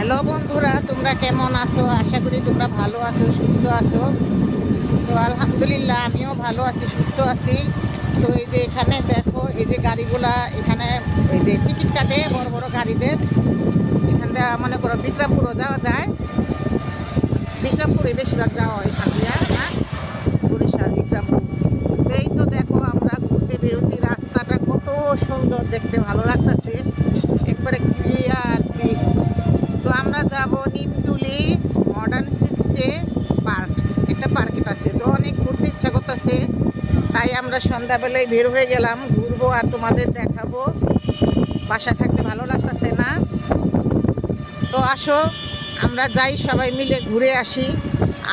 Hello বন্ধুরা, তোমরা কেমন আছো? আশা করি তোমরা ভালো আছো, সুস্থ আছো। তো আলহামদুলিল্লাহ, আমিও ভালো আছি, সুস্থ আছি। তো এই যে এখানে দেখো, এই যে গাড়িগুলা এখানে, এই যে টিকিট কাটে, বড় বড় গাড়িদের। এখানটা মনে করো বিক্রমপুরও যাওয়া যায়। বিক্রমপুরে বেশিরভাগ যাওয়া হয় এখান দিয়ে হ্যাঁ বরিশাল, বিক্রমপুর। এই তো দেখো, আমরা ঘুরতে বেরোছি রাস্তাটা কত সুন্দর দেখতে, ভালো লাগতেছে। একবারে ক্লিয়ার তো আমরা যাব নিমতুলি মডার্ন সিটিতে পার্ক একটা পার্কেট আছে তো অনেক ঘুরতে ইচ্ছা করতেছে, তাই আমরা সন্ধ্যাবেলায় বের হয়ে গেলাম। ঘুরবো আর তোমাদের দেখাবো। বাসা থাকতে ভালো লাগতেছে না। তো আসো, আমরা যাই সবাই মিলে ঘুরে আসি।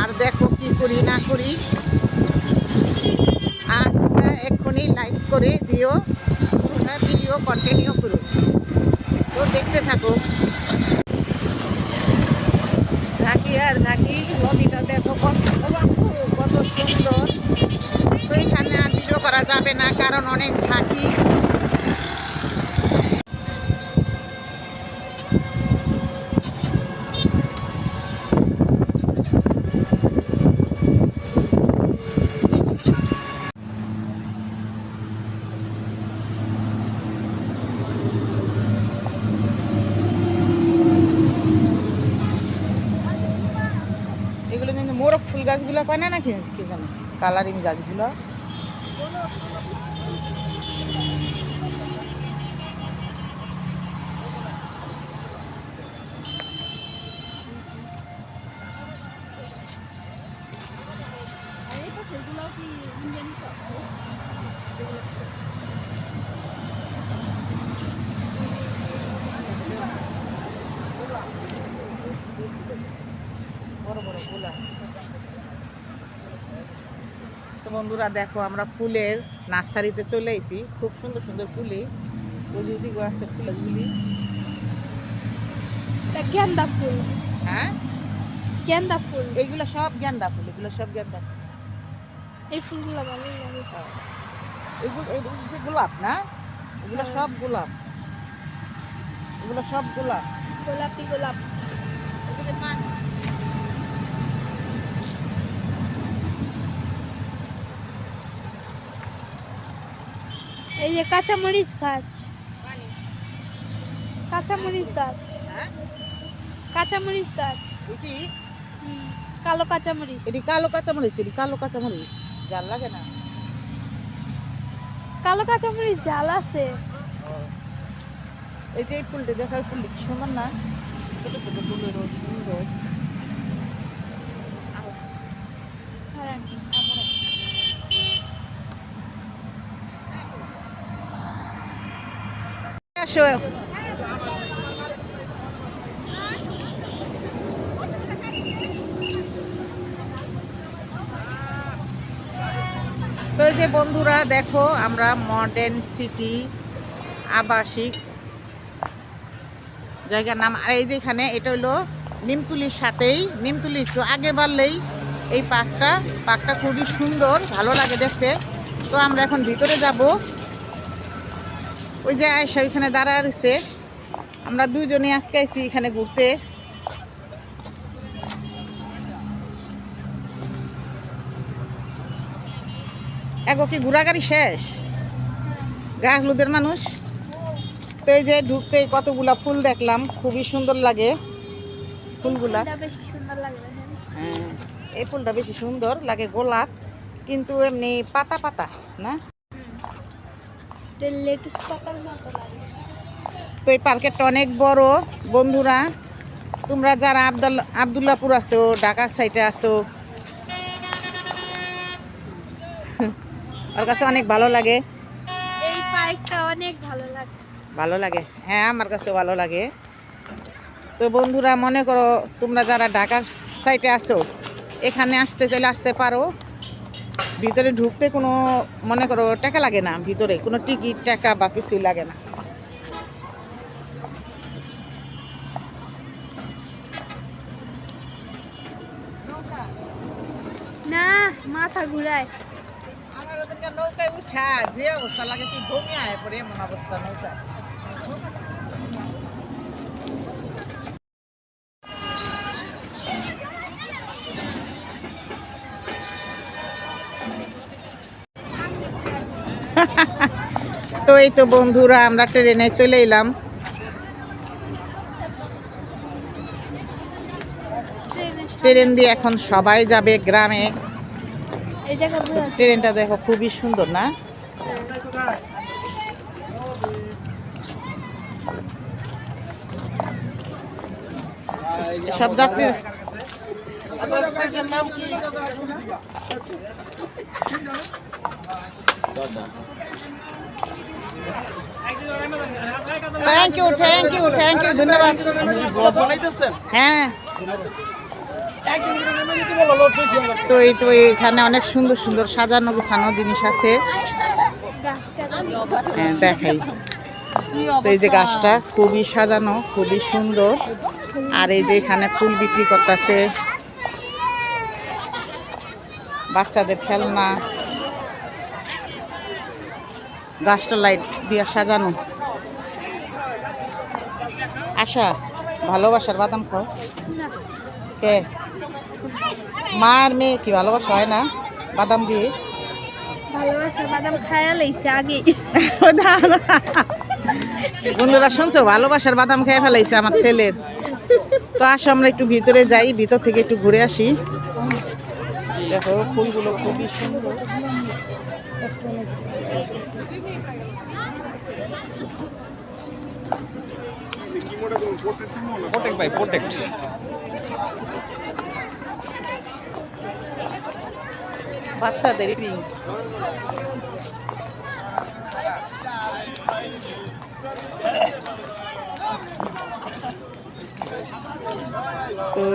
আর দেখো কি করি, না করি। আর তোমরা এক্ষুনি লাইক করে দিও। তোমরা ভিডিও কন্টিনিউ করো। তো দেখতে থাকো। আর থাকি নদীটা দেখো কত সুন্দর। তো আর ভিডিও করা যাবে না, কারণ অনেক ঝাঁকি এগুলো কিন্তু মোরগ ফুল গাছগুলো পায় না নাকি? কি জানে কালারিং গাছগুলো বড় বড় গোলাপ তো বন্ধুরা দেখো আমরা ফুলের নার্সারিতে চলে এসেছি। খুব সুন্দর সুন্দর ফুলে প্রযুক্তি আছে ফুলগুলি। গেন্দা ফুল। হ্যাঁ? গেন্দা ফুল। এইগুলো সব গেন্দা ফুল এগুলো সব গেন্দা ফুল। এই ফুলগুলো ভালো এগুলো এগুলো গোলাপ না? এগুলো হ্যাঁ। সব গোলাপ। এগুলো সব গোলাপ। গোলাপি গোলাপ। এগুলো পানি এই যে কাঁচামরিচ গাছ। কাঁচামরিচ গাছ। হ্যাঁ? কাঁচামরিচ গাছ। কালো কাঁচামরিচ। এটি কালো কাঁচামরিচ এটি কালো কাঁচামরিচ। জাল লাগে না? কালো কাঁচামরিচ জাল আছে। এই যে ফুলটি দেখা ফুলটি কি সুন্দর না? ছোট ছোট ফুলের সুন্দর হ্যাঁ। আসো। তো যে বন্ধুরা, দেখো আমরা মডার্ন সিটি আবাসিক জায়গার নাম। আর এই যে এখানে, এটা হলো নিমতুলির সাথেই, নিমতুলি একটু আগে বাড়লেই এই পার্কটা। পার্কটা খুবই সুন্দর, ভালো লাগে দেখতে। তো আমরা এখন ভিতরে যাব। ওই যে আয়সা ওইখানে দাঁড়া রয়েছে। আমরা দুজনে আজকে আইছি এখানে ঘুরতে। এগো কি ঘোরাগাড়ি শেষ? গা হলুদের মানুষ। তো এই যে ঢুকতে কতগুলা ফুল দেখলাম খুবই সুন্দর লাগে ফুলগুলা। বেশি সুন্দর লাগে হ্যাঁ এই ফুলটা বেশি সুন্দর লাগে গোলাপ কিন্তু এমনি পাতা পাতা না এটা লেটুস পাতার মতো লাগে তো এই পার্কেরটা অনেক বড়। বন্ধুরা তোমরা যারা আবদুল আবদুল্লাপুর আছো ঢাকার সাইডে আছো ওর কাছে অনেক ভালো লাগে। এই পার্কটা অনেক ভালো লাগে। ভালো লাগে? হ্যাঁ আমার কাছে ভালো লাগে। তো বন্ধুরা মনে করো তোমরা যারা ঢাকার সাইডে আছো এখানে আসতে চাইলে আসতে পারো। ভিতরে ঢুকতে কোনো মনে করো টাকা লাগে না ভিতরে কোনো টিকিট টাকা বা কিছুই লাগে না। না মাথা ঘুরায়। আমার ওদেরকে নৌকায় উঠা যে অবস্থা লাগে তুই ঘুমিয়ে পরে এমন অবস্থা নৌকা এই তো বন্ধুরা আমরা ট্রেনে চলে এলাম। ট্রেন দিয়ে এখন সবাই যাবে গ্রামে। ট্রেনটা দেখো খুবই সুন্দর না? সব যাত্রী thank you thank you thank you ধন্যবাদ। হ্যাঁ। তো এই তো এখানে অনেক সুন্দর সুন্দর সাজানো গোছানো জিনিস আছে। হ্যাঁ, দেখাই। তো এই যে গাছটা খুবই সাজানো খুবই সুন্দর। আর এই যে এখানে ফুল বিক্রি করতেছে। বাচ্চাদের খেলনা। গাছটা লাইট দিয়ে সাজানো। আশা ভালোবাসার বাদাম খাও। কে? মার মেয়ে কি ভালোবাসা হয় না? বাদাম দিয়ে। বন্ধুরা শুনছো? ভালোবাসার বাদাম খেয়ে ফেলাইছে আমার ছেলের। তো আসো আমরা একটু ভিতরে যাই ভিতর থেকে একটু ঘুরে আসি। দেখো ফুলগুলো খুবই সুন্দর। প্রোটেক্ট ভাই প্রোটেক্ট বাচ্চাদের রিং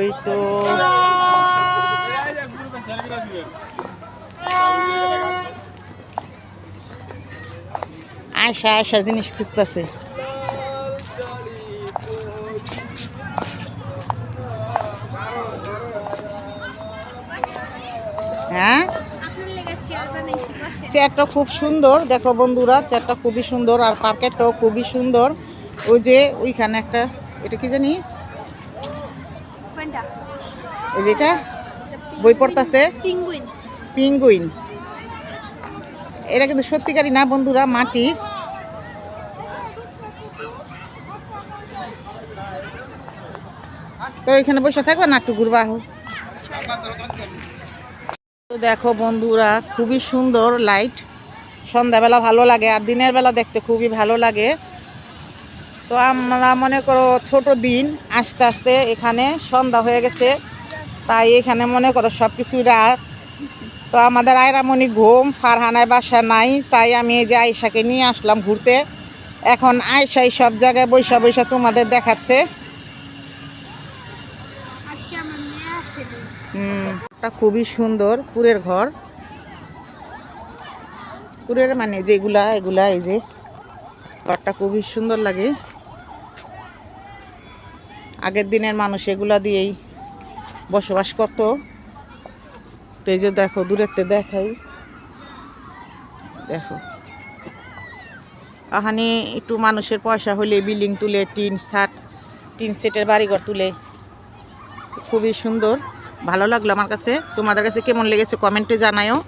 এই তো। আয়সা আয়সার জিনিস খুঁজতেছে। হ্যাঁ? চেয়ারটা খুব সুন্দর। দেখো বন্ধুরা চেয়ারটা খুবই সুন্দর আর পার্কেটটাও খুবই সুন্দর। ওই যে ওইখানে একটা এটা কি জানি? ওই যেটা বই পড়তাছে? পিঙ্গুইন। এটা কিন্তু সত্যিকারই না বন্ধুরা মাটির তো এখানে বসে থাকবে না একটু ঘুরবা? হোক তো দেখো বন্ধুরা, খুবই সুন্দর লাইট সন্ধ্যাবেলা ভালো লাগে আর দিনের বেলা দেখতে খুবই ভালো লাগে। তো আমরা মনে করো ছোট দিন, আস্তে আস্তে এখানে সন্ধ্যা হয়ে গেছে। তাই এখানে মনে করো সব কিছু রাত। তো আমাদের আয়রামণি ঘুম, ফারহানায় বাসা নাই, তাই আমি এই যে আয়সাকে নিয়ে আসলাম ঘুরতে। এখন আয়সাই সব জায়গায় বৈশা বৈশা তোমাদের দেখাচ্ছে আজকে আমার মেয়ে আসছে এটা খুবই সুন্দর, পুরের ঘর। পুরের মানে যেগুলা, এগুলা এই যে ঘরটা খুবই সুন্দর লাগে। আগের দিনের মানুষ এগুলা দিয়েই বসবাস করতো। তো এই যে দেখো দূরেতে দেখাই। দেখো। আহানি একটু মানুষের পয়সা হলে বিল্ডিং তুলে, টিন ছাট টিন সেটের বাড়িঘর তুলে। খুবই সুন্দর। ভালো লাগল আমার কাছে। তোমাদের কাছে কেমন লেগেছে কমেন্টে জানায়ও।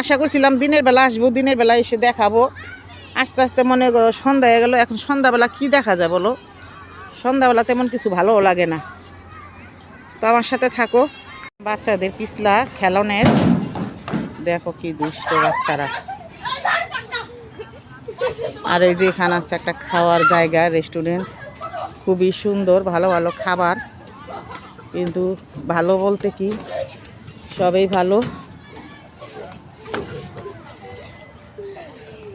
আশা করছিলাম দিনের বেলা আসব, দিনের বেলা এসে দেখাবো। আস্তে আস্তে মনে করো সন্ধ্যা হয়ে গেলো, এখন সন্ধ্যাবেলা কি দেখা যায় বলো? সন্ধ্যাবেলা তেমন কিছু ভালোও লাগে না। তো আমার সাথে থাকো। বাচ্চাদের পিছলা খেলনের। দেখো কি দুষ্ট বাচ্চারা। আর এই যে এখানে আছে একটা খাওয়ার জায়গা রেস্টুরেন্ট খুবই সুন্দর, ভালো ভালো খাবার। কিন্তু ভালো বলতে কি? সবই ভালো।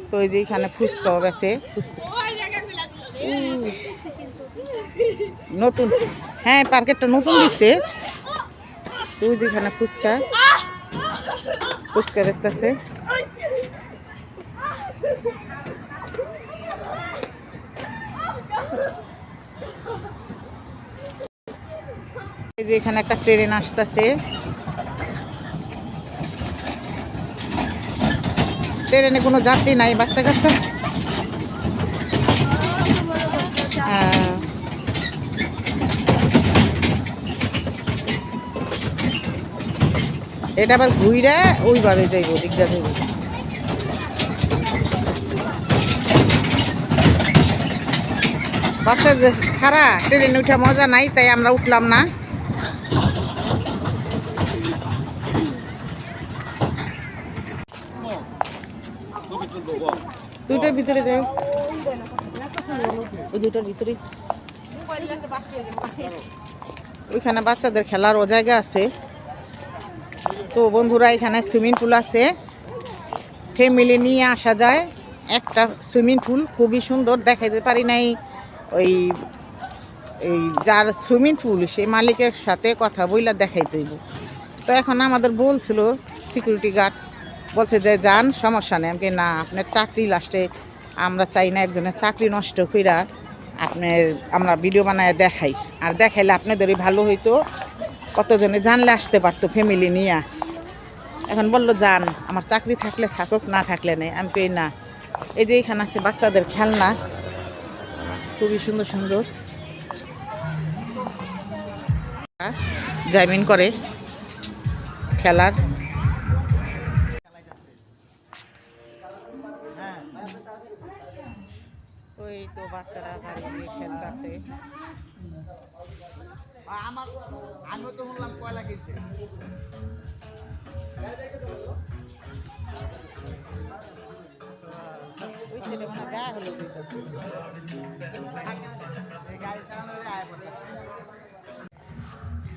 তো ওই যে এখানে ফুচকাও গেছে। নতুন। হ্যাঁ পার্কেটটা নতুন দিচ্ছে। তো ওই যে এখানে ফুচকা। ফুচকা বেচতেছে। যে এখানে একটা ট্রেন আসতেছে। ট্রেনে কোনো যাত্রী নাই, বাচ্চা কাচ্চা। হ্যাঁ। এটা আবার ঘুরে ওইভাবে যাইব দিকটা যাইব। বাচ্চাদের ছাড়া ট্রেনে উঠা মজা নাই, তাই আমরা উঠলাম না। ওই দুইটার ভিতরে ওইখানে বাচ্চাদের খেলার ও জায়গা আছে। তো বন্ধুরা এখানে সুইমিং পুল আছে। ফ্যামিলি নিয়ে আসা যায়। একটা সুইমিং পুল খুবই সুন্দর দেখাইতে পারি নাই। ওই এই যার সুইমিং পুল সে মালিকের সাথে কথা বইলা দেখাইতে হইব। তো এখন আমাদের বলছিল সিকিউরিটি গার্ড। বলছে যে যান সমস্যা নেই। আমি না আপনার চাকরি লাস্টে। আমরা চাই না একজনের চাকরি নষ্ট কইরা আপনার আমরা ভিডিও বানায় দেখাই। আর দেখাইলে আপনাদেরই ভালো হইতো। কতজনে জানলে আসতে পারতো ফ্যামিলি নিয়ে। এখন বলল যান আমার চাকরি থাকলে থাকুক, না থাকলে নেই। আমি কই, না। এই যে এখানে আছে বাচ্চাদের খেলনা। খুবই সুন্দর সুন্দর। জাইমিন করে খেলার। বাচ্চারা গাড়ি দিয়ে খেলতেছে। আমার আমিও তো শুনলাম কয়লা কিনছে। ওই ছেলে মানে গায়ে হলো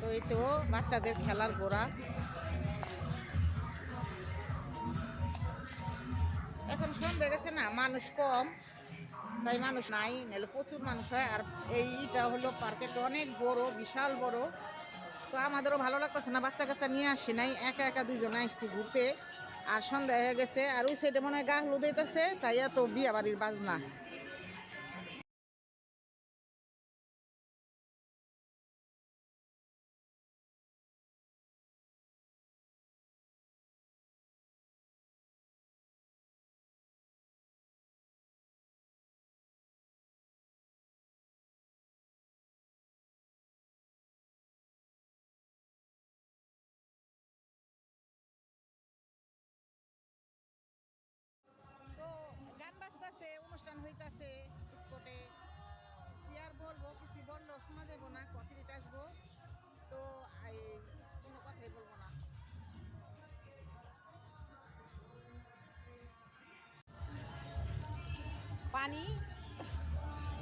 তো এই তো বাচ্চাদের খেলার গোড়া। এখন সন্ধ্যে গেছে না মানুষ কম। তাই মানুষ নাই, নাহলে প্রচুর মানুষ হয়। আর এইটা হলো পার্কেট অনেক বড়, বিশাল বড়। তো আমাদেরও ভালো লাগতেছে না বাচ্চা কাচ্চা নিয়ে আসি নাই, একা একা দুইজনে আসছি ঘুরতে। আর সন্ধ্যা হয়ে গেছে, আর ওই সাইডে মনে হয় গাহলু দিতেছে, তাই এত বিয়ে বাড়ির বাজনা। হইতাছে স্পটে। কি বলব, কিছু বলল শোনা যাব না কপিরিট আসব। তো কোনো কথাই বলব না। পানি?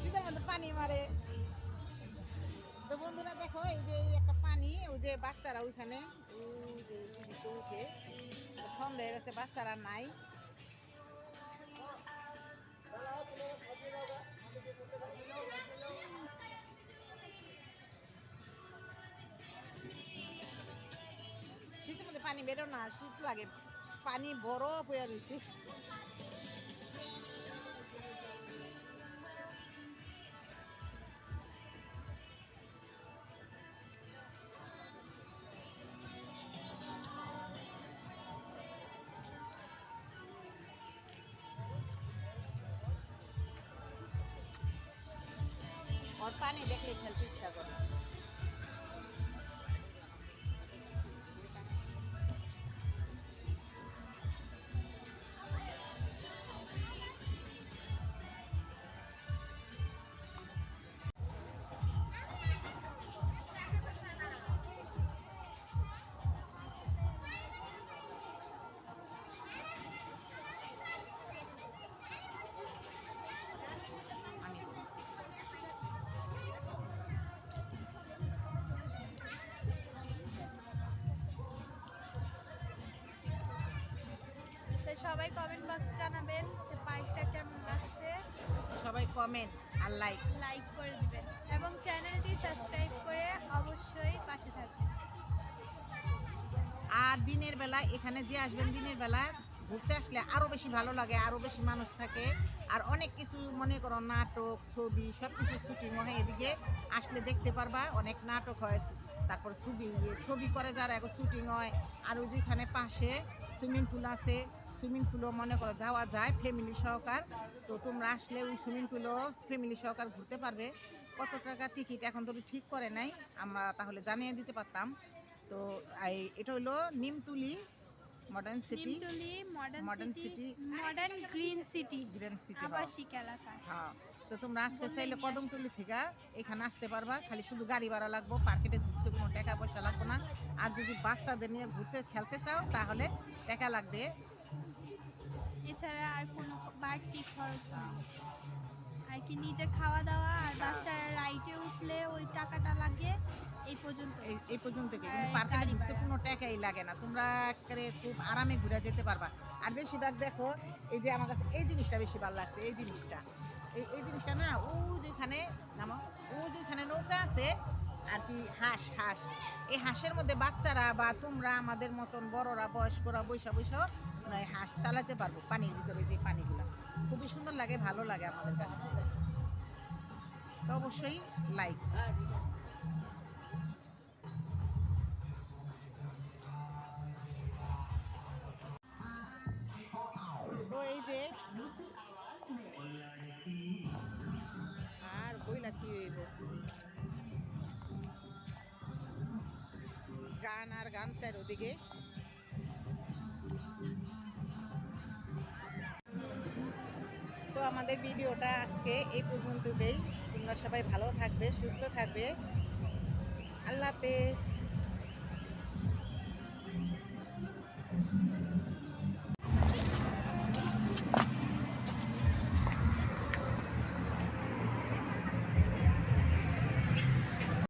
শীতের মধ্যে পানি মারে। তো বন্ধুরা দেখো, এই যে একটা পানি, ওই যে বাচ্চারা ওইখানে উঠে। সন্ধ্যা হয়ে গেছে বাচ্চারা নাই। শীতের মধ্যে পানি বেরো না শীত লাগে। পানি বরফ হয়ে রয়েছে और पानी देख ली छल पीछा करो সবাই কমেন্ট বক্সে জানাবেন যে পার্কটা কেমন লাগছে। সবাই কমেন্ট আর লাইক লাইক করে দিবেন এবং চ্যানেলটি সাবস্ক্রাইব করে অবশ্যই পাশে থাকবেন। আর দিনের বেলা এখানে যে আসবেন দিনের বেলা ঘুরতে আসলে আরও বেশি ভালো লাগে আরও বেশি মানুষ থাকে। আর অনেক কিছু মনে করো নাটক ছবি সব কিছু শুটিং হয় এদিকে আসলে দেখতে পারবা অনেক নাটক হয়। তারপর ছবি ছবি করে যারা এখন শুটিং হয় আর যেখানে পাশে সুইমিং পুল আছে সুইমিং পুলও মনে করো যাওয়া যায় ফ্যামিলি সহকার। তো তোমরা আসলে ওই সুইমিং পুলও ফ্যামিলি সহকার ঘুরতে পারবে। কত টাকা টিকিট এখন তো ঠিক করে নাই আমরা তাহলে জানিয়ে দিতে পারতাম। তো এই- এটা হলো Nimtuli modern city Nimtali modern city. Modern green city grand city আবাসিক এলাকা। হ্যাঁ। তো তোমরা আসতে চাইলে কদমতলি থেকে এখানে আসতে পারবা খালি শুধু গাড়ি ভাড়া লাগবো পার্কেটে ঘুরতে কোনো টাকা পয়সা লাগবে না। আর যদি বাচ্চাদের নিয়ে ঘুরতে খেলতে চাও তাহলে টাকা লাগবে। এছাড়া আর কোনো বাড়তি খরচ নেই। আর কি নিজের খাওয়া দাওয়া আর বাচ্চারা রাইটে উঠলে ওই টাকাটা লাগে এই পর্যন্ত। এই পর্যন্ত পার্কে ঘুরতে কোনো টাকাই লাগে না। তোমরা একেবারে খুব আরামে ঘুরে যেতে পারবা। আর বেশিরভাগ দেখো এই যে আমার কাছে এই জিনিসটা বেশি ভালো লাগছে এই জিনিসটা। এই এই জিনিসটা না ও যেখানে নামো ও যেখানে নৌকা আছে আর কি হাঁস হাঁস। এই হাঁসের মধ্যে বাচ্চারা বা তোমরা আমাদের মতন বড়রা, বয়স্করা বৈশা বৈশা আমরা এই হাঁস চালাতে পারব পানির ভিতরে যে পানিগুলো। খুবই সুন্দর লাগে, ভালো লাগে আমাদের কাছে। তো অবশ্যই লাইক এই যে আর বই না কি গান আর গান চাই ওদিকে। তো আমাদের ভিডিওটা আজকে এই পর্যন্তই। তোমরা সবাই ভালো থাকবে, সুস্থ থাকবে। আল্লাহ হাফেজ।